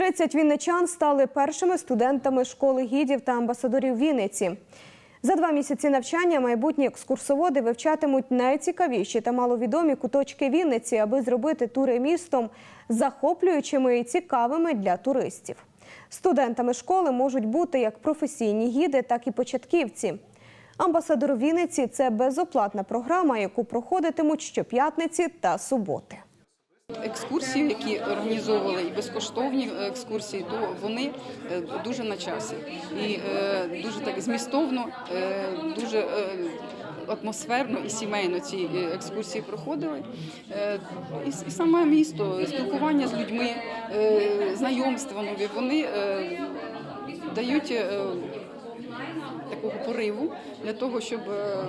30 вінничан стали першими студентами школи гідів та амбасадорів Вінниці. За два місяці навчання майбутні екскурсоводи вивчатимуть найцікавіші та маловідомі куточки Вінниці, аби зробити тури містом захоплюючими і цікавими для туристів. Студентами школи можуть бути як професійні гіди, так і початківці. Амбасадор Вінниці це безоплатна програма, яку проходитимуть щоп'ятниці та суботи. Екскурсії, які організовували і безкоштовні екскурсії, то вони е, дуже на часі і е, дуже так змістовно, е, дуже атмосферно і сімейно ці екскурсії проходили. І, саме місто, спілкування з людьми, знайомства нові, вони дають. Такого пориву для того, щоб е,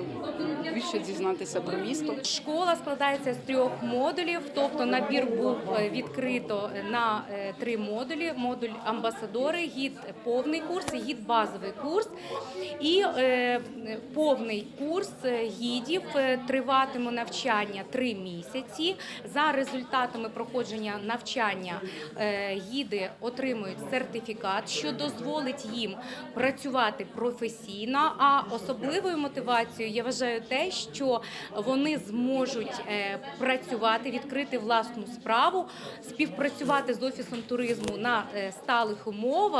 більше дізнатися про місто. Школа складається з трьох модулів, тобто набір був відкрито на е, три модулі: модуль амбасадори, гід повний курс гід базовий курс. І е, повний курс гідів триватиме навчання три місяці. За результатами проходження навчання гіди отримують сертифікат, що дозволить їм працювати професійно. А особливою мотивацією я вважаю те, що вони зможуть е, працювати, відкрити власну справу, співпрацювати з офісом туризму на е, сталих умовах